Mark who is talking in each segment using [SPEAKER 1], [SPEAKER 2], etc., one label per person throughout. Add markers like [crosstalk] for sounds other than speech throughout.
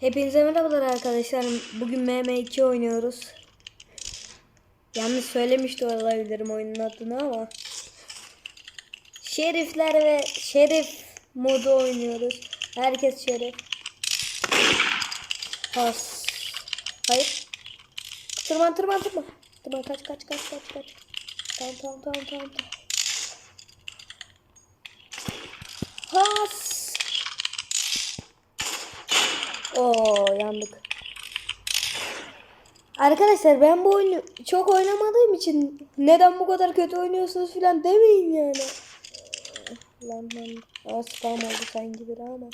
[SPEAKER 1] Hepinize merhabalar arkadaşlar. Bugün MM2 oynuyoruz. Yanlış söylemiş de olabilirim oyunun adını ama. Şerifler ve şerif modu oynuyoruz. Herkes şerif. Pas. Hayır. Tırman tırman tırman. Tırman kaç kaç kaç kaç kaç. Tamam tamam tamam tamam. tamam. Pas. Oo yandık. Arkadaşlar ben bu oyunu çok oynamadığım için neden bu kadar kötü oynuyorsunuz filan demeyin yani. Lan lan. Aa spam oldu sanki biri ama.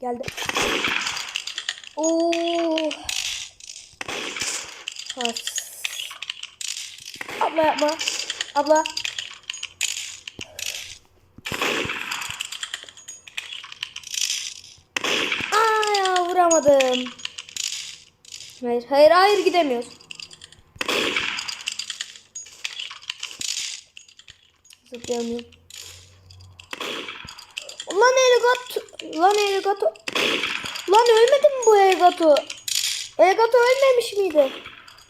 [SPEAKER 1] Geldi. Oo. Pas. Abla yapma. Abla. Aa ya vuramadım. Hayır hayır hayır gidemiyoruz. Zıplayamıyorum. Lan Elgato. Lan Elgato. Lan ölmedi mi bu Elgato? Elgato ölmemiş miydi?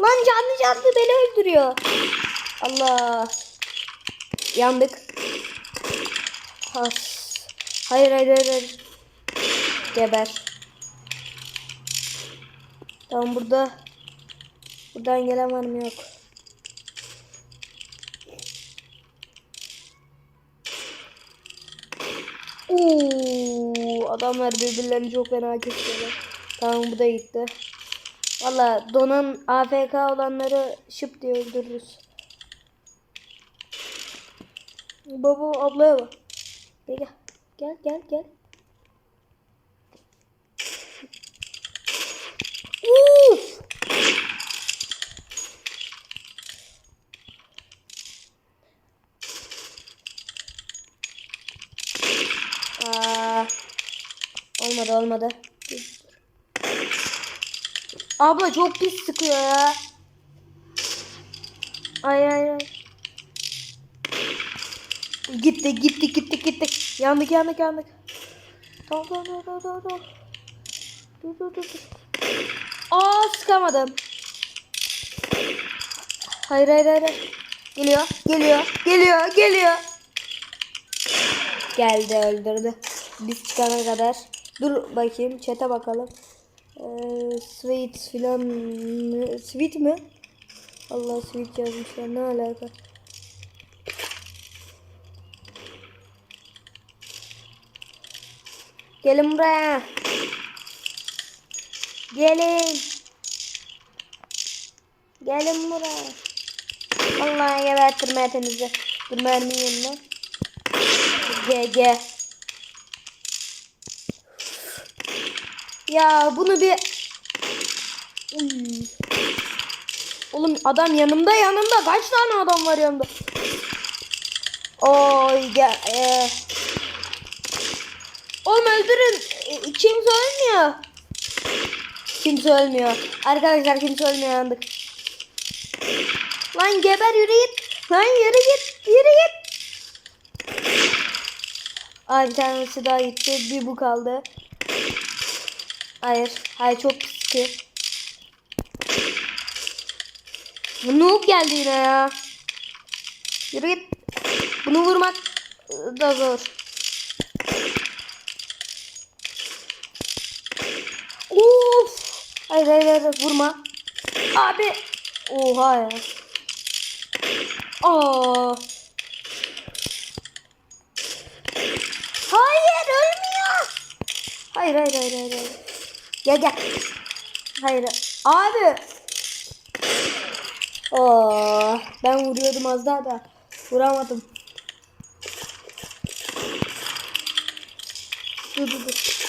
[SPEAKER 1] Lan canlı canlı beni öldürüyor. Allah. Yandık. Has. Hayır hayır hayır. hayır. Geber. Tamam burada. Buradan gelen var mı yok. Oo, adamlar birbirlerini çok fena kesiyorlar. Tamam bu da gitti. Valla donan AFK olanları şıp diye öldürürüz. Baba ablaya bak. Gel gel. Gel gel gel. Uf! Aa, olmadı. Abla çok pis sıkıyor ya. Ay ay ay. Gitti gitti gitti gitti. Yandık yandık yandık. Tamam tamam tamam tamam tamam. Dur dur dur. Aa sıkamadım. Hayır hayır. hayır. Geliyor geliyor geliyor geliyor. Geldi öldürdü. Biz çıkana kadar. Dur bakayım çete bakalım. Ee, sweet filan sweet mi? Allah sweet yazmışlar ne alaka? Gelin buraya. Gelin. Gelin buraya. Vallahi gebertirme hepinizi. Dur mermi yanına. GG. Ya bunu bir... Oğlum adam yanımda yanımda. Kaç tane adam var yanımda? Oy gel. E... Oğlum öldürün. E, Kimse ölmüyor. Kimse ölmüyor. Arkadaşlar kimse ölmüyor yandık. Lan geber yürü git. Lan yürü git. Yürü git. Ay bir tanesi daha gitti. Bir bu kaldı. Hayır. Hayır çok pis ki. Noob geldi yine ya. Yürü git. Bunu vurmak ıı, da zor. Of. Hayır hayır hayır vurma. Abi. Oha ya. Aa. Hayır ölmüyor. Hayır hayır hayır hayır. hayır. Gel gel. Hayır. Abi. Oo, ben vuruyordum az daha da vuramadım. Dur dur dur.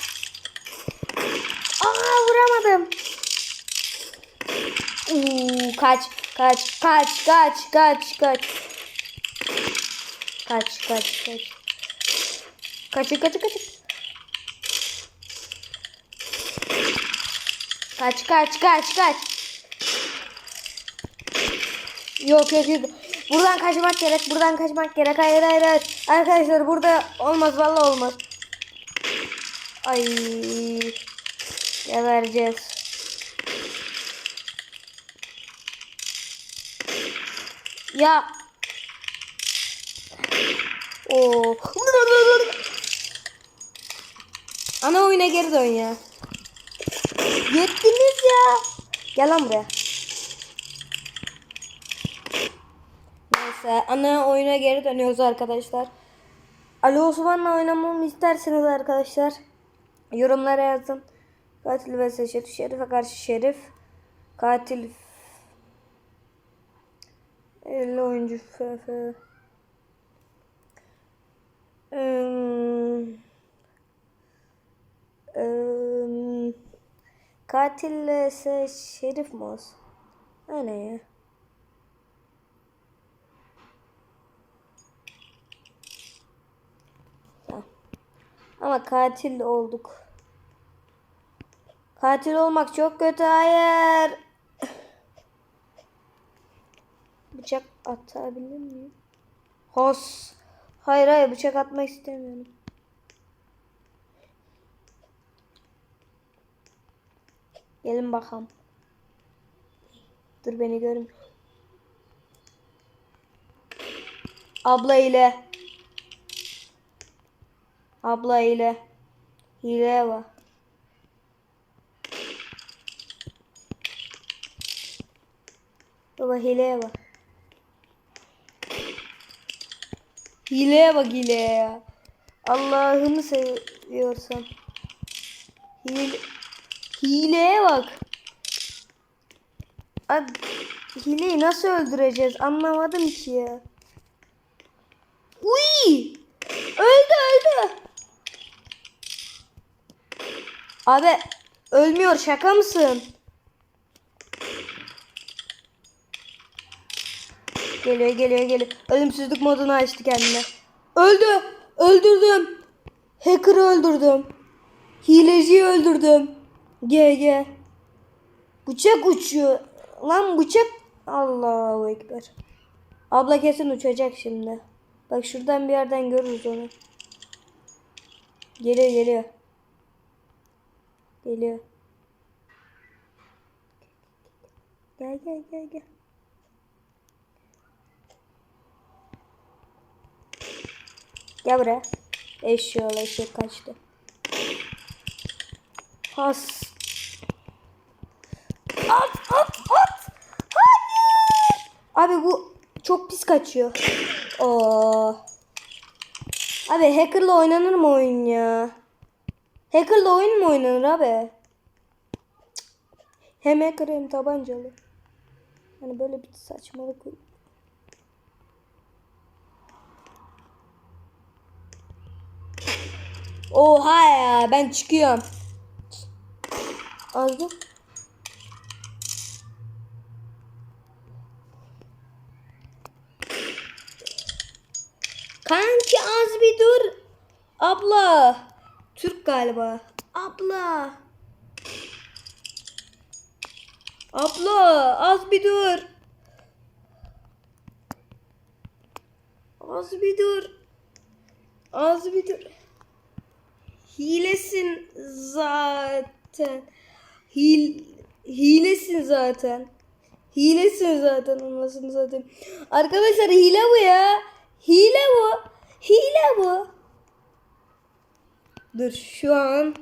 [SPEAKER 1] Aa vuramadım. Uuu kaç kaç kaç kaç kaç kaç. Kaç kaç kaç. Kaçın kaçın kaçın. Kaç kaç kaç kaç. Yok yok yok. Buradan kaçmak gerek. Buradan kaçmak gerek. Hayır hayır hayır. Arkadaşlar burada olmaz vallahi olmaz. Ay. Gebereceğiz. Ya. Oo. Ana oyuna geri dön ya. Yettiniz ya. Gel lan buraya. Neyse ana oyuna geri dönüyoruz arkadaşlar. Ali Osman'la oynamamı isterseniz arkadaşlar yorumlara yazın. Katil ve Şerif. Şerif'e karşı Şerif. Katil 50 oyuncu FF. Hmm. Hmm. Katille ise Şerif mi olsun? Aynen ya. Ama katil olduk. Katil olmak çok kötü. Hayır. Bıçak atabilir miyim? Hos. Hayır hayır bıçak atmak istemiyorum. Gelin bakalım. Dur beni görün. Abla ile. Abla ile. Hileye bak. Baba hileye bak. Hileye bak hileye ya. Allah'ımı seviyorsan. Hile, hileye bak. Hileyi nasıl öldüreceğiz anlamadım ki ya. Uy! Öldü öldü. Abi ölmüyor şaka mısın? Geliyor geliyor geliyor. Ölümsüzlük modunu açtı kendine. Öldü. Öldürdüm. Hacker'ı öldürdüm. Hileciyi öldürdüm. GG. Bıçak uçuyor. Lan bıçak. Allahu Ekber. Abla kesin uçacak şimdi. Bak şuradan bir yerden görürüz onu. Geliyor geliyor. Geliyor. Gel gel gel gel. Gel buraya. Eşyol eşek kaçtı. Has. At at at. Hayır. Abi bu çok pis kaçıyor. Oo. Abi hackerla oynanır mı oyun ya? Hackerla oyun mu oynanır abi? Hem hacker hem tabancalı. Hani böyle bir saçmalık. Oha ya ben çıkıyorum. Aldım. Kanki az bir dur. Abla. Türk galiba. Abla. Abla az bir dur. Az bir dur. Az bir dur. Hilesin zaten. Hil, hilesin zaten. Hilesin zaten anlasın zaten. Arkadaşlar hile bu ya. Hile bu. Hile bu. Dur şu an.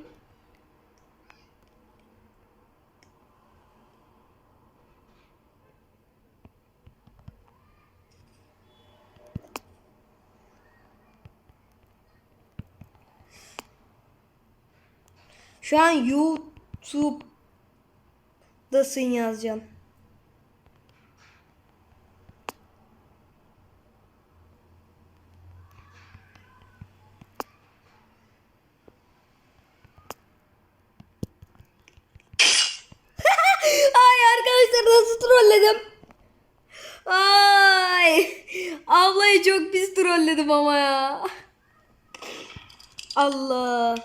[SPEAKER 1] Şu an YouTube'dasın yazacağım. Ay arkadaşlar nasıl trolledim? Ay ablayı çok trolledim ama ya. Allah.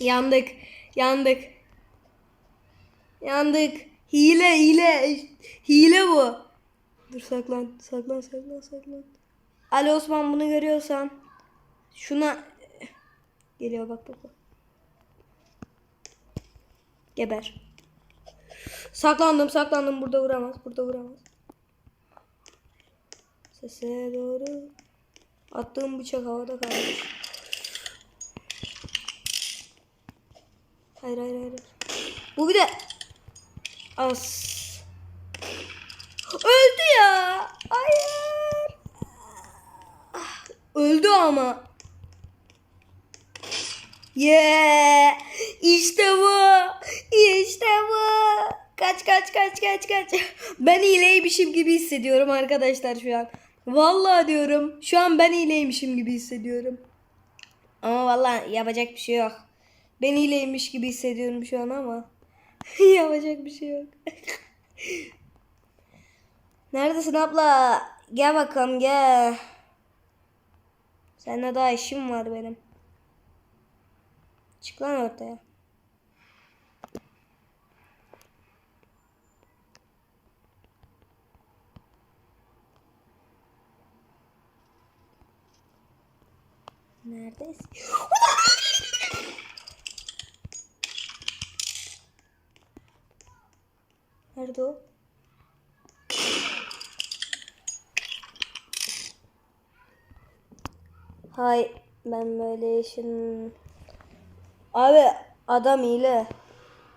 [SPEAKER 1] Yandık. Yandık. Yandık. Hile hile. Hile bu. Dur saklan. Saklan saklan saklan. Ali Osman bunu görüyorsan şuna geliyor bak bak bak. Geber. Saklandım saklandım burada vuramaz burada vuramaz. Sese doğru. Attığım bıçak havada kalmış. Hayır hayır hayır. Bu bir de as. Öldü ya. Hayır. Ah, Öldü ama. Yeah. İşte bu. İşte bu. Kaç kaç kaç kaç kaç. Ben iyileymişim gibi hissediyorum arkadaşlar şu an. Vallahi diyorum. Şu an ben iyileymişim gibi hissediyorum. Ama vallahi yapacak bir şey yok. Ben iyileymiş gibi hissediyorum şu an ama. [laughs] yapacak bir şey yok. [laughs] Neredesin abla? Gel bakalım gel. Seninle daha işim var benim. Çık lan ortaya. Neredesin? Nerede o? Hay ben böyle işin... Abi adam ile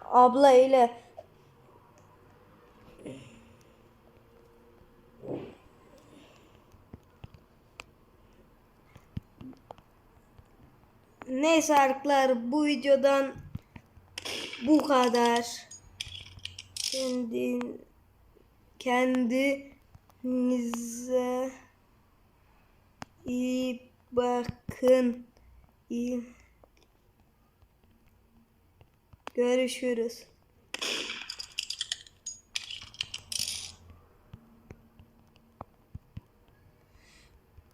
[SPEAKER 1] abla ile Neyse arkadaşlar bu videodan bu kadar. Kendi kendinize iyi bakın. İyi. Görüşürüz.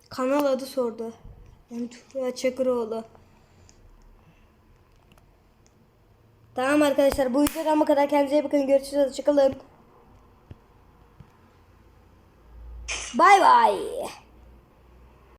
[SPEAKER 1] Kanal adı sordu. Yani Tuğra Çakıroğlu. Tamam arkadaşlar bu videodan bu kadar. Kendinize iyi bakın. Görüşürüz. Hoşçakalın. Bay bay.